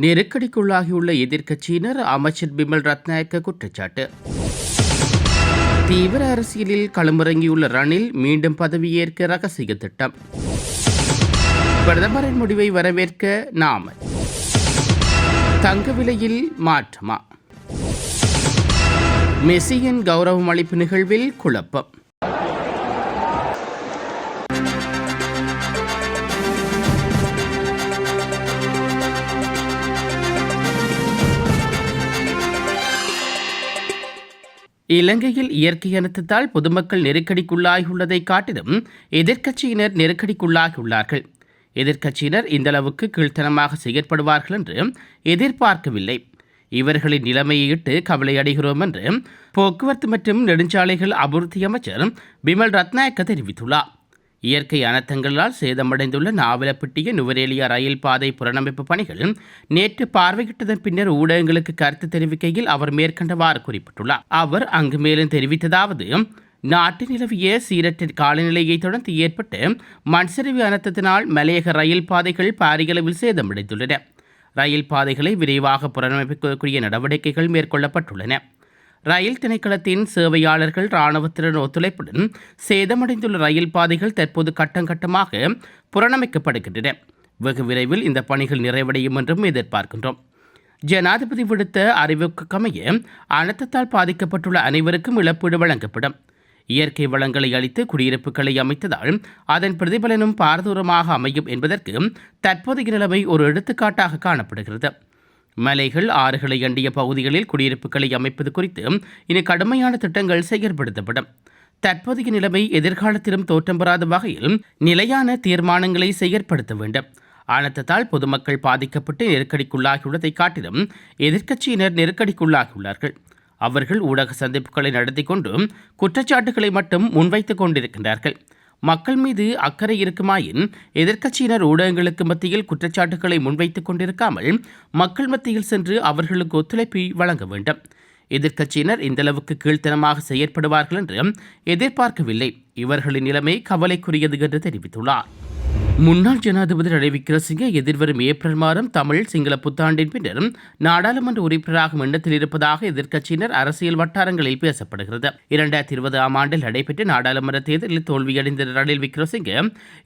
நெருக்கடிக்குள்ளாகியுள்ள எதிர்க்கட்சியினர் அமைச்சர் பிமல் ரத்நாயக்க குற்றச்சாட்டு. தீவிர அரசியலில் களமிறங்கியுள்ள ரணில் மீண்டும் பதவியேற்க ரகசிய திட்டம். பிரதமரின் முடிவை வரவேற்க நாம. தங்க விலையில் மாற்றமா? மெஸ்ஸியின் கௌரவம் அளிப்பு நிகழ்வில் குழப்பம். இலங்கையில் இயற்கை அனர்த்தத்தால் பொதுமக்கள் நெருக்கடிக்குள்ளாகியுள்ளதை காட்டிலும் எதிர்க்கட்சியினர் நெருக்கடிக்குள்ளாகியுள்ளார்கள். எதிர்க்கட்சியினர் இந்த அளவுக்கு கீழ்த்தனமாக செயற்படுவார்கள் என்று எதிர்பார்க்கவில்லை. இவர்களின் நிலைமையை இட்டு கவலையடைகிறோம் என்று போக்குவரத்து மற்றும் நெடுஞ்சாலைகள் அபிவிருத்தி அமைச்சர் பிமல் ரத்நாயக்க தெரிவித்துள்ளார். இயற்கை அனர்த்தங்களால் சேதமடைந்துள்ள நாவலப்பட்டிய நுவரேலியா ரயில் பாதை புனரமைப்பு பணிகள் நேற்று பார்வையிட்டதன் பின்னர் ஊடகங்களுக்கு கருத்து தெரிவிக்கையில் அவர் மேற்கண்டவாறு குறிப்பிட்டுள்ளார். அவர் அங்கு மேலும் தெரிவித்ததாவது நாட்டு நிலவிய சீரற்ற காலநிலையை தொடர்ந்து ஏற்பட்டு மண்சரிவு அனர்த்தத்தினால் மலையக ரயில் பாதைகள் பாரியளவில் சேதமடைந்துள்ளன. ரயில் பாதைகளை விரைவாக புனரமைக்கக்கூடிய நடவடிக்கைகள் மேற்கொள்ளப்பட்டுள்ளன. ரயில் திணைக்களத்தின் சேவையாளர்கள் இராணுவத்தினர் ஒத்துழைப்புடன் சேதமடைந்துள்ள ரயில் பாதைகள் தற்போது கட்டம் கட்டமாக வெகு விரைவில் இந்த பணிகள் நிறைவடையும் என்றும் எதிர்பார்க்கின்றோம். ஜனாதிபதி விடுத்த அறிவுக்கமைய அனர்த்தத்தால் பாதிக்கப்பட்டுள்ள அனைவருக்கும் இழப்பீடு வழங்கப்படும். இயற்கை வளங்களை அளித்து குடியிருப்புகளை அமைத்ததால் அதன் பிரதிபலனும் பாரதூரமாக அமையும் என்பதற்கு தற்போதைய நிலைமை ஒரு எடுத்துக்காட்டாக காணப்படுகிறது. மலைகள் ஆறுகளை அண்டிய பகுதிகளில் குடியிருப்புகளை அமைப்பது குறித்து இனி கடுமையான திட்டங்கள் செயற்படுத்தப்படும். தற்போதைய நிலைமை எதிர்காலத்திலும் தோற்றம் பெறாத வகையில் நிலையான தீர்மானங்களை செயற்படுத்த வேண்டும். அனர்த்தத்தால் பொதுமக்கள் பாதிக்கப்பட்டு நெருக்கடிக்குள்ளாகியுள்ளதை காட்டிலும் எதிர்க்கட்சியினர் நெருக்கடிக்குள்ளாகியுள்ளார்கள். அவர்கள் ஊடக சந்திப்புகளை நடத்தி கொண்டு குற்றச்சாட்டுகளை மட்டும் முன்வைத்துக் கொண்டிருக்கின்றார்கள். மக்கள் மீது அக்கறை இருக்குமாயின் எதிர்க்கட்சியினர் ஊடகங்களுக்கு மத்தியில் குற்றச்சாட்டுகளை முன்வைத்துக் கொண்டிருக்காமல் மக்கள் மத்தியில் சென்று அவர்களுக்கு ஒத்துழைப்பை வழங்க வேண்டும். எதிர்க்கட்சியினர் இந்தளவுக்கு கீழ்த்தனமாக செயற்படுவார்கள் என்று எதிர்பார்க்கவில்லை. இவர்களின் நிலைமை கவலைக்குரியது என்று தெரிவித்துள்ளார். முன்னாள் ஜனாதிபதி ரணில் விக்ரமசிங்கே எதிர்வரும் ஏப்ரல் மாதம் தமிழ் சிங்கள புத்தாண்டின் பின்னர் நாடாளுமன்ற உறுப்பினராகும் எண்ணத்தில் இருப்பதாக எதிர்க்கட்சியினர் அரசியல் வட்டாரங்களில் பேசப்படுகிறது. இரண்டாயிரத்தி இருபதாம் ஆண்டில் நடைபெற்ற நாடாளுமன்ற தேர்தலில் தோல்வியடைந்த ரணில் விக்ரமசிங்கே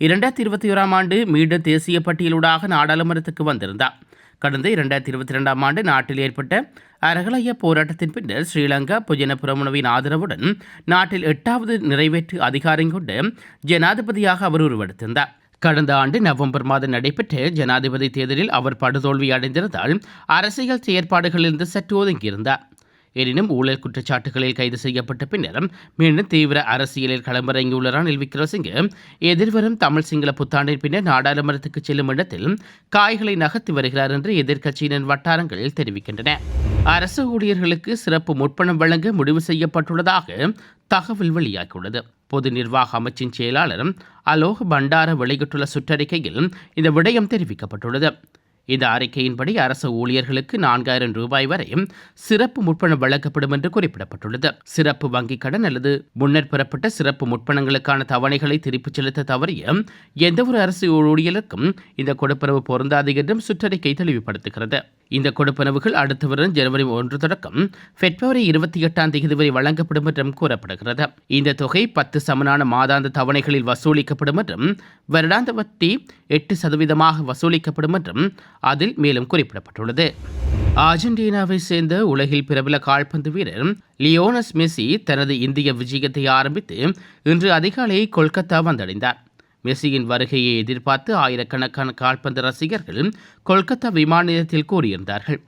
இரண்டாயிரத்தி இருபத்தி ஓராம் ஆண்டு மீண்டும் தேசிய பட்டியலூடாக நாடாளுமன்றத்துக்கு வந்திருந்தார். கடந்த இரண்டாயிரத்தி இருபத்தி ரெண்டாம் ஆண்டு நாட்டில் ஏற்பட்ட அரகலைய போராட்டத்தின் பின்னர் ஸ்ரீலங்கா புஜன புரமுனவின் ஆதரவுடன் நாட்டில் எட்டாவது நிறைவேற்று அதிகாரம் கொண்டு ஜனாதிபதியாக அவர் உருவெடுத்திருந்தார். கடந்த ஆண்டு நவம்பர் மாதம் நடைபெற்ற ஜனாதிபதி தேர்தலில் அவர் படுதோல்வி அடைந்திருந்தால் அரசியல் செயற்பாடுகளிலிருந்து சற்று ஒதுங்கியிருந்தார். எனினும் ஊழல் குற்றச்சாட்டுகளில் கைது செய்யப்பட்ட பின்னரும் மீண்டும் தீவிர அரசியலில் களமிறங்கியுள்ள ரணில் விக்ரமசிங்கே எதிர்வரும் தமிழ் சிங்கள புத்தாண்டின் பின்னர் நாடாளுமன்றத்துக்கு செல்லும் இடத்தில் காய்களை நகர்த்தி வருகிறார் என்று எதிர்க்கட்சியினர் வட்டாரங்களில் தெரிவிக்கின்றன. அரசு ஊழியர்களுக்கு சிறப்பு முற்பணம் வழங்க முடிவு செய்யப்பட்டுள்ளதாக தகவல் வெளியாகியுள்ளது. பொது நிர்வாக அமைச்சின் செயலாளர் அலோக் பண்டார வெளியிட்டுள்ள சுற்றறிக்கையில் இந்த விடயம் தெரிவிக்கப்பட்டுள்ளது. இந்த அறிக்கையின்படி அரசு ஊழியர்களுக்கு நான்காயிரம் ரூபாய் வரை சிறப்பு முற்பணம் வழங்கப்படும் என்று குறிப்பிடப்பட்டுள்ளது. சிறப்பு வங்கிக் கடன் அல்லது முன்னர் பெறப்பட்ட சிறப்பு முற்பணங்களுக்கான தவணைகளை திருப்பிச் செலுத்த தவறிய எந்தவொரு அரசு ஊழியருக்கும் இந்த கொடுப்பனவு பொருந்தாது என்றும் சுற்றறிக்கை தெளிவுபடுத்துகிறது. இந்த கொடுப்பனவுகள் அடுத்து வரும் ஜனவரி ஒன்று தொடக்கம் பிப்ரவரி இருபத்தி எட்டாம் தேதி வரை வழங்கப்படும் என்றும் கூறப்படுகிறது. இந்த தொகை பத்து சமனான மாதாந்த தவணைகளில் வசூலிக்கப்படும் என்றும் வருடாந்த வட்டி எட்டு சதவீதமாக வசூலிக்கப்படும் என்றும் அதில் மேலும் குறிப்பிடப்பட்டுள்ளது. அர்ஜென்டினாவை சேர்ந்த உலகில் பிரபல கால்பந்து வீரர் லியோனஸ் மெஸ்ஸி தனது இந்திய விஜயத்தை ஆரம்பித்து இன்று அதிகாலை கொல்கத்தா வந்தடைந்தார். மெஸ்ஸியின் வருகையை எதிர்பார்த்து ஆயிரக்கணக்கான கால்பந்து ரசிகர்கள் கொல்கத்தா விமான நிலையத்தில் கூறியிருந்தார்கள்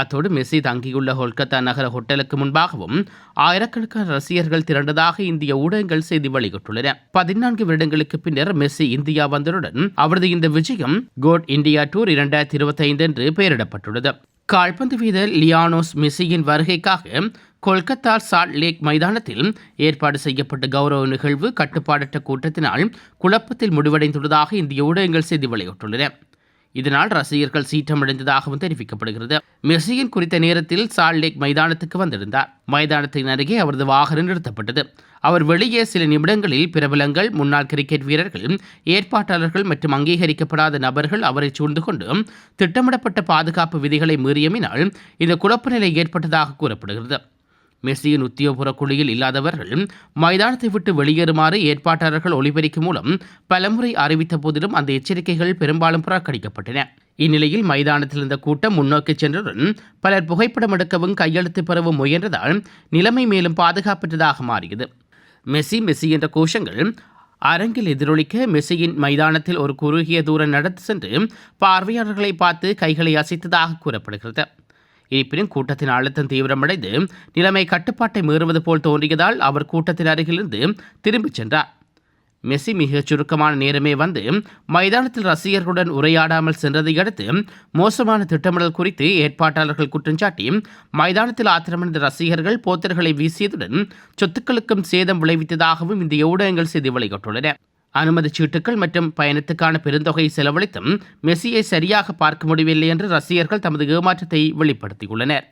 அத்தோடு மெஸ்ஸி தங்கியுள்ள கொல்கத்தா நகர ஹோட்டலுக்கு முன்பாகவும் ஆயிரக்கணக்கான ரசிகர்கள் திரண்டதாக இந்திய ஊடகங்கள் செய்தி வெளியிட்டுள்ளன. பதினான்கு வருடங்களுக்கு பின்னர் மெஸ்ஸி இந்தியா வந்ததுடன் அவரது இந்த விஜயம் கோட் இந்தியா டூர் இரண்டாயிரத்தி இருபத்தி ஐந்து என்று பெயரிடப்பட்டுள்ளது. கால்பந்து வீரர் லியானோஸ் மெஸ்ஸியின் வருகைக்காக கொல்கத்தா சால்ட் லேக் மைதானத்தில் ஏற்பாடு செய்யப்பட்ட கௌரவ நிகழ்வு கட்டுப்பாடற்ற கூட்டத்தினால் குழப்பத்தில் முடிவடைந்துள்ளதாக இந்திய ஊடகங்கள் செய்தி வெளியிட்டுள்ளன. இதனால் ரசிகர்கள் சீற்றமடைந்ததாகவும் தெரிவிக்கப்படுகிறது. மெஸ்ஸியின் குறித்த நேரத்தில் சால்டேக் மைதானத்துக்கு வந்திருந்தார். மைதானத்தின் அருகே அவரது வாகனம் நிறுத்தப்பட்டது. அவர் வெளியே சில நிமிடங்களில் பிரபலங்கள் முன்னாள் கிரிக்கெட் வீரர்கள் ஏற்பாட்டாளர்கள் மற்றும் அங்கீகரிக்கப்படாத நபர்கள் அவரை சூழ்ந்து கொண்டு திட்டமிடப்பட்ட பாதுகாப்பு விதிகளை மீறியமினால் இந்த குழப்ப நிலை ஏற்பட்டதாக கூறப்படுகிறது. மெஸ்ஸியின் உத்தியோகபூர்வ குழியில் இல்லாதவர்கள் மைதானத்தை விட்டு வெளியேறுமாறு ஏற்பாட்டாளர்கள் ஒளிபரிக்கும் மூலம் பலமுறை அறிவித்த போதிலும் அந்த எச்சரிக்கைகள் பெரும்பாலும் புறக்கணிக்கப்பட்டன. இந்நிலையில் மைதானத்தில் இருந்த கூட்டம் முன்னோக்கி சென்றதுடன் பலர் புகைப்படம் எடுக்கவும் கையெழுத்து பெறவும் முயன்றதால் நிலைமை மேலும் பாதுகாப்பற்றதாக மாறியது. மெஸ்ஸி மெஸ்ஸி என்ற கோஷங்கள் அரங்கில் எதிரொலிக்க மெஸ்ஸியின் மைதானத்தில் ஒரு குறுகிய தூரம் நடந்து சென்று பார்வையாளர்களை பார்த்து கைகளை அசைத்ததாக கூறப்படுகிறது. இருப்பினும் கூட்டத்தின் அழுத்தம் தீவிரமடைந்து நிலைமை கட்டுப்பாட்டை மீறுவது போல் தோன்றியதால் அவர் கூட்டத்தின் அருகிலிருந்து திரும்பிச் சென்றார். மெஸ்ஸி மிகச் சுருக்கமான நேரமே வந்து மைதானத்தில் ரசிகர்களுடன் உரையாடாமல் சென்றதை அடுத்து மோசமான திட்டமிடல் குறித்து ஏற்பாட்டாளர்கள் குற்றஞ்சாட்டி மைதானத்தில் ஆத்திரமடைந்த ரசிகர்கள் போத்தர்களை வீசியதுடன் சொத்துக்களுக்கும் சேதம் விளைவித்ததாகவும் இந்த ஊடகங்கள் செய்தி வெளியிட்டுள்ளன. அனுமதி சீட்டுக்கள் மற்றும் பயணத்துக்கான பெருந்தொகை செலவழித்தும் மெஸ்ஸியை சரியாக பார்க்க முடியவில்லை என்று ரசிகர்கள் தமது ஏமாற்றத்தை வெளிப்படுத்தியுள்ளனர்.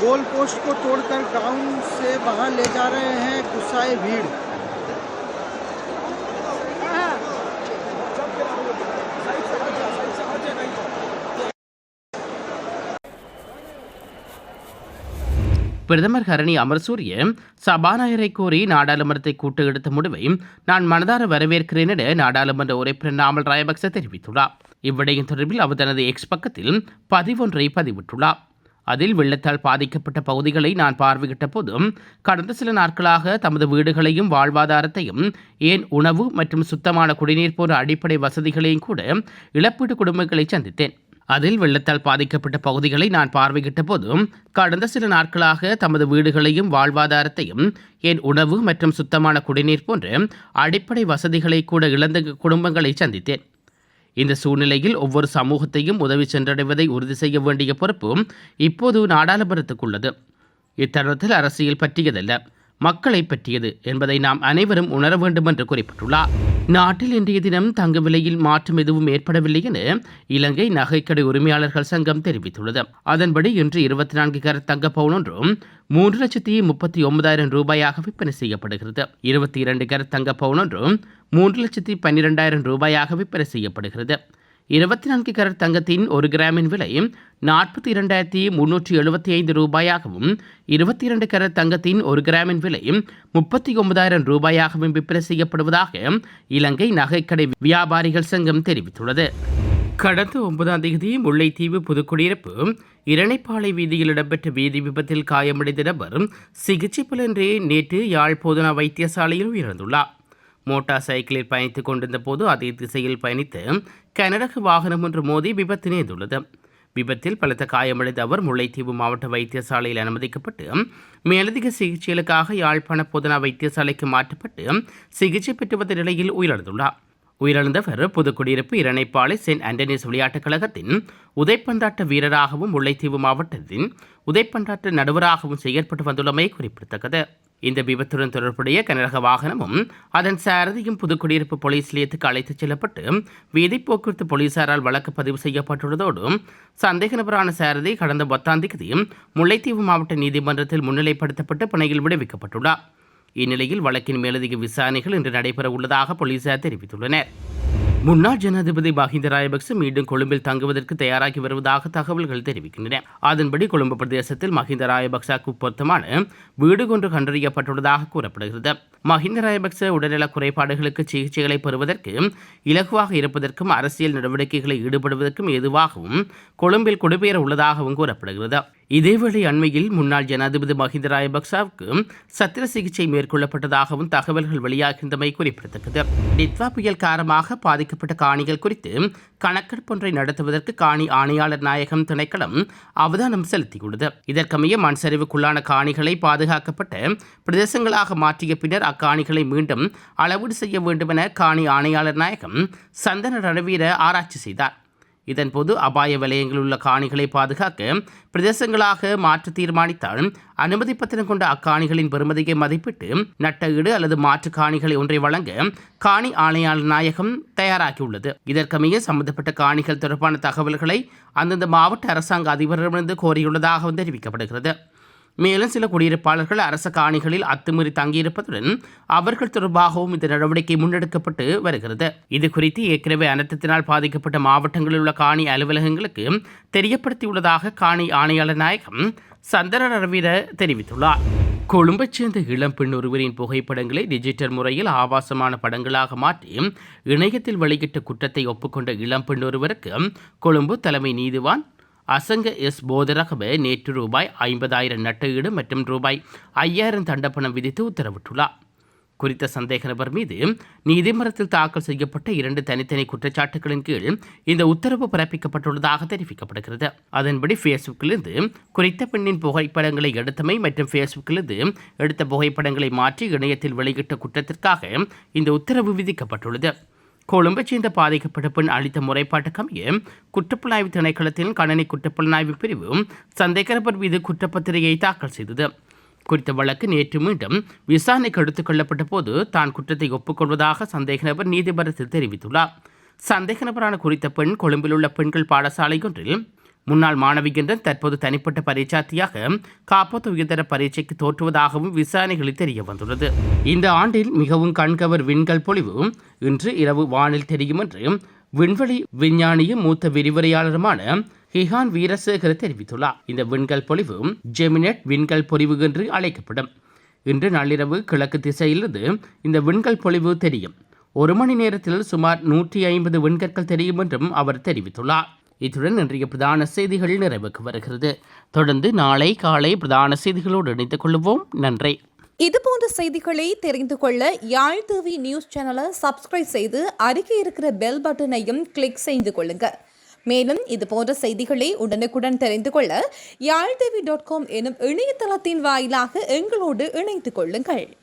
गोल पोस्ट को तोड़कर ग्राउंड से बाहर ले जा रहे हैं गुस्साए भीड़ பிரதமர் ஹரணி அமர்சூரிய சபாநாயகரை கோரி நாடாளுமன்றத்தை கூட்டு எடுத்த முடிவை நான் மனதார வரவேற்கிறேன் என நாடாளுமன்ற உறுப்பினர் நாமல் ராயபக்ச தெரிவித்துள்ளார் இவ்விடயம் தொடர்பில் அவர் தனது எக்ஸ் பக்கத்தில் பதிவொன்றை பதிவிட்டுள்ளார் அதில் வெள்ளத்தால் பாதிக்கப்பட்ட பகுதிகளை நான் பார்வையிட்ட போதும் கடந்த சில நாட்களாக தமது வீடுகளையும் வாழ்வாதாரத்தையும் ஏன் உணவு மற்றும் சுத்தமான குடிநீர் போன்ற அடிப்படை வசதிகளையும் கூட இழப்பீட்டு குடும்பங்களை சந்தித்தேன். அதில் வெள்ளத்தால் பாதிக்கப்பட்ட பகுதிகளை நான் பார்வையிட்ட போதும் கடந்த சில நாட்களாக தமது வீடுகளையும் வாழ்வாதாரத்தையும் என் உணவு மற்றும் சுத்தமான குடிநீர் போன்ற அடிப்படை வசதிகளை கூட இழந்த குடும்பங்களை சந்தித்தேன். இந்த சூழ்நிலையில் ஒவ்வொரு சமூகத்தையும் உதவி சென்றடைவதை உறுதி செய்ய வேண்டிய பொறுப்பு இப்போது நாடாளுமன்றத்துக்குள்ளது. இத்தருணத்தில் அரசியல் பற்றியதல்ல. மக்களை பற்றியது என்பதை நாம் அனைவரும் உணர வேண்டும் என்று குறிப்பிட்டுள்ளார். நாட்டில் இன்றைய தினம் தங்க விலையில் மாற்றம் எதுவும் ஏற்படவில்லை என இலங்கை நகைக்கடை உரிமையாளர்கள் சங்கம் தெரிவித்துள்ளது. அதன்படி இன்று இருபத்தி நான்கு கேரட் தங்க பவுன் ஒன்றும் மூன்று லட்சத்தி முப்பத்தி ஒன்பதாயிரம் ரூபாயாக விற்பனை செய்யப்படுகிறது. இருபத்தி இரண்டு கேரட் தங்க பவுன் ஒன்றும் மூன்று லட்சத்தி பன்னிரெண்டாயிரம் ரூபாயாக விற்பனை செய்யப்படுகிறது. இருபத்தி நான்கு கரட் தங்கத்தின் ஒரு கிராமின் விலை நாற்பத்தி இரண்டாயிரத்தி முன்னூற்றி எழுபத்தி ஐந்து ரூபாயாகவும் இருபத்தி இரண்டு கரட் தங்கத்தின் ஒரு கிராமின் விலை முப்பத்தி ஒன்பதாயிரம் ரூபாயாகவும் விற்பனை செய்யப்படுவதாக இலங்கை நகைக்கடை வியாபாரிகள் சங்கம் தெரிவித்துள்ளது. கடந்த ஒன்பதாம் தேதி முல்லைத்தீவு புதுக்குடியிருப்பு இரணைப்பாளை வீதியில் இடம்பெற்ற வீதி விபத்தில் காயமடைந்த நபர் சிகிச்சை பலன்றி நேற்று யாழ் போதனா வைத்தியசாலையில் உயிரிழந்துள்ளார். மோட்டார் சைக்கிளில் பயணித்துக் கொண்டிருந்த போது அதே திசையில் பயணித்து கனரக வாகனம் ஒன்று மோதி விபத்து நேர்ந்துள்ளது விபத்தில் பலத்த காயமடைந்த அவர் முல்லைத்தீவு மாவட்ட வைத்தியசாலையில் அனுமதிக்கப்பட்டு மேலதிக சிகிச்சைகளுக்காக யாழ்ப்பாண பொதுனா வைத்தியசாலைக்கு மாற்றப்பட்டு சிகிச்சை பெற்று வந்த நிலையில் உயிரிழந்துள்ளார். உயிரிழந்தவர் புதுக்குடியிருப்பு இரணைப்பாளை சென்ட் ஆண்டனிஸ் விளையாட்டுக் கழகத்தின் உதைப்பந்தாட்ட வீரராகவும் முல்லைத்தீவு மாவட்டத்தின் உதைப்பந்தாட்ட நடுவராகவும் செயற்பட்டு வந்துள்ளமை குறிப்பிடத்தக்கது. இந்த விபத்துடன் தொடர்புடைய கனரக வாகனமும் அதன் சாரதியும் புதுக்குடியிருப்பு போலீஸ் நிலையத்துக்கு அழைத்துச் செல்லப்பட்டு வீதி போக்குவரத்து போலீசாரால் வழக்கு பதிவு செய்யப்பட்டுள்ளதோடு சந்தேக நபரான சாரதி கடந்த பத்தாம் தேதி முல்லைத்தீவு மாவட்ட நீதிமன்றத்தில் முன்னிலைப்படுத்தப்பட்டு பணியில் விடுவிக்கப்பட்டுள்ளார். இந்நிலையில் வழக்கின் மேலதிக விசாரணைகள் இன்று நடைபெற உள்ளதாக போலீசார் தெரிவித்துள்ளனர். முன்னாள் ஜனாதிபதி மஹிந்த ராயபக்ச மீண்டும் கொழும்பில் தங்குவதற்கு தயாராகி வருவதாக தகவல்கள் தெரிவிக்கின்றன. அதன்படி கொழும்பு பிரதேசத்தில் மஹிந்த ராயபக்சக்கு பொருத்தமான வீடு கொண்டு கண்டறியப்பட்டுள்ளதாக கூறப்படுகிறது. மஹிந்த ராயபக்ச உடல்நல குறைபாடுகளுக்கு சிகிச்சைகளை பெறுவதற்கு இலகுவாக இருப்பதற்கும் அரசியல் நடவடிக்கைகளில் ஈடுபடுவதற்கும் ஏதுவாகவும் கொழும்பில் குடிபெயர உள்ளதாகவும் கூறப்படுகிறது. இதேவேளை அண்மையில் முன்னாள் ஜனாதிபதி மஹிந்த ராயபக்சாவுக்கு சத்திர சிகிச்சை மேற்கொள்ளப்பட்டதாகவும் தகவல்கள் வெளியாகின்றமை குறிப்பிடத்தக்கது. டித்வா புயல் காரணமாக பாதிக்கப்பட்ட காணிகள் குறித்து கணக்கெடுப்பொன்றை நடத்துவதற்கு காணி ஆணையாளர் நாயகம் திணைக்களம் அவதானம் செலுத்தியுள்ளது. இதற்கமைய மண் சரிவுக்குள்ளான காணிகளை பாதுகாக்கப்பட்ட பிரதேசங்களாக மாற்றிய பின்னர் அக்காணிகளை மீண்டும் அளவீடு செய்ய வேண்டும் என காணி ஆணையாளர் நாயகம் சந்தன ரணவீர ஆராய்ச்சி செய்தார். இதன்போது அபாய வலயங்களில் உள்ள காணிகளை பாதுகாக்க பிரதேசங்களாக மாற்ற தீர்மானித்தால் அனுமதி பத்திரம் கொண்ட அக்காணிகளின் பெறுமதியை மதிப்பிட்டு நட்ட ஈடு அல்லது மாற்று காணிகளை ஒன்றை வழங்க காணி ஆணையாளர் நாயகம் தயாராகியுள்ளது. இதற்கமைய சம்பந்தப்பட்ட காணிகள் தொடர்பான தகவல்களை அந்தந்த மாவட்ட அரசாங்க அதிபரிடமிருந்து கோரியுள்ளதாகவும் தெரிவிக்கப்படுகிறது. மேலும் சில குடியிருப்பாளர்கள் அரச காணிகளில் அத்துமீறி தங்கியிருப்பதுடன் அவர்கள் தொடர்பாகவும் இந்த நடவடிக்கை முன்னெடுக்கப்பட்டு வருகிறது. இது குறித்து ஏற்கனவே அனர்த்தத்தினால் பாதிக்கப்பட்ட மாவட்டங்களில் உள்ள காணி அலுவலகங்களுக்கு தெரியப்படுத்தியுள்ளதாக காணி ஆணையாளர் நாயகம் சந்தன ரவீர தெரிவித்துள்ளார். கொழும்பைச் சேர்ந்த இளம் பெண் ஒருவரின் புகைப்படங்களை டிஜிட்டல் முறையில் ஆபாசமான படங்களாக மாற்றி இணையத்தில் வெளியிட்ட குற்றத்தை ஒப்புக்கொண்ட இளம் பெண் ஒருவருக்கு கொழும்பு தலைமை நீதிவான் அசங்க எஸ் போதரகவே நேற்று ரூபாய் ஐம்பதாயிரம் நட்டஈடு மற்றும் ரூபாய் ஐயாயிரம் தண்டப்பணம் விதித்து உத்தரவிட்டுள்ளார். குறித்த சந்தேக நபர் மீது நீதிமன்றத்தில் தாக்கல் செய்யப்பட்ட இரண்டு தனித்தனி குற்றச்சாட்டுகளின் கீழ் இந்த உத்தரவு பிறப்பிக்கப்பட்டுள்ளதாக தெரிவிக்கப்படுகிறது. அதன்படி ஃபேஸ்புக்கிலிருந்து குறித்த பெண்ணின் புகைப்படங்களை எடுத்தமை மற்றும் ஃபேஸ்புக்கிலிருந்து எடுத்த புகைப்படங்களை மாற்றி இணையத்தில் வெளியிட்ட குற்றத்திற்காக இந்த உத்தரவு விதிக்கப்பட்டுள்ளது. கொழும்பைச் சேர்ந்த பாதிக்கப்பட்ட பெண் அளித்த முறைப்பாட்டுக்கமைய குற்றப்புலனாய்வு திணைக்களத்தின் கணனி குற்றப்புலனாய்வு பிரிவு சந்தேகநபர் மீது குற்றப்பத்திரிகையை தாக்கல் செய்தது. குறித்த வழக்கு நேற்று மீண்டும் விசாரணைக்கு எடுத்துக் கொள்ளப்பட்ட போது தான் குற்றத்தை ஒப்புக்கொள்வதாக சந்தேக நபர் நீதிமன்றத்தில் தெரிவித்துள்ளார். சந்தேக நபரான குறித்த பெண் கொழும்பில் உள்ள பெண்கள் பாடசாலை ஒன்றில் முன்னாள் மாணவிகின்றன் தற்போது தனிப்பட்ட பரீட்சார்த்தியாக காப்பத்து உயர்தர பரீட்சைக்கு தோற்றுவதாகவும் விசாரணைகளில் தெரிய வந்துள்ளது. இந்த ஆண்டில் மிகவும் கண்கவர் விண்கல் பொழிவு இன்று இரவு வானில் தெரியும் என்று விண்வெளி விஞ்ஞானியும் மூத்த விரிவுரையாளருமான ஹிஹான் வீரசேகர் தெரிவித்துள்ளார். இந்த விண்கல் பொழிவு ஜெமினெட் விண்கல் பொழிவு என்று அழைக்கப்படும். இன்று நள்ளிரவு கிழக்கு திசையிலிருந்து இந்த விண்கல் பொழிவு தெரியும். ஒரு மணி நேரத்தில் சுமார் நூற்றி ஐம்பது விண்கற்கள் தெரியும் என்றும் அவர் தெரிவித்துள்ளார். இத்துடன் இன்றைய பிரதான செய்திகள் நிறைவுக்கு வருகிறது. தொடர்ந்து நாளை காலை பிரதான செய்திகளோடு இணைத்துக் கொள்வோம். நன்றி. இது போன்ற செய்திகளை தெரிந்து கொள்ள யாழ் டிவி நியூஸ் சேனலை சப்ஸ்கிரைப் செய்து அருகே இருக்கிற பெல் பட்டனையும் கிளிக் செய்து கொள்ளுங்க. மேலும் இது போன்ற செய்திகளை உடனுக்குடன் தெரிந்து கொள்ள யாழ் டிவி டாட் காம் எனும் இணையதளத்தின் வாயிலாக எங்களோடு இணைத்துக் கொள்ளுங்கள்.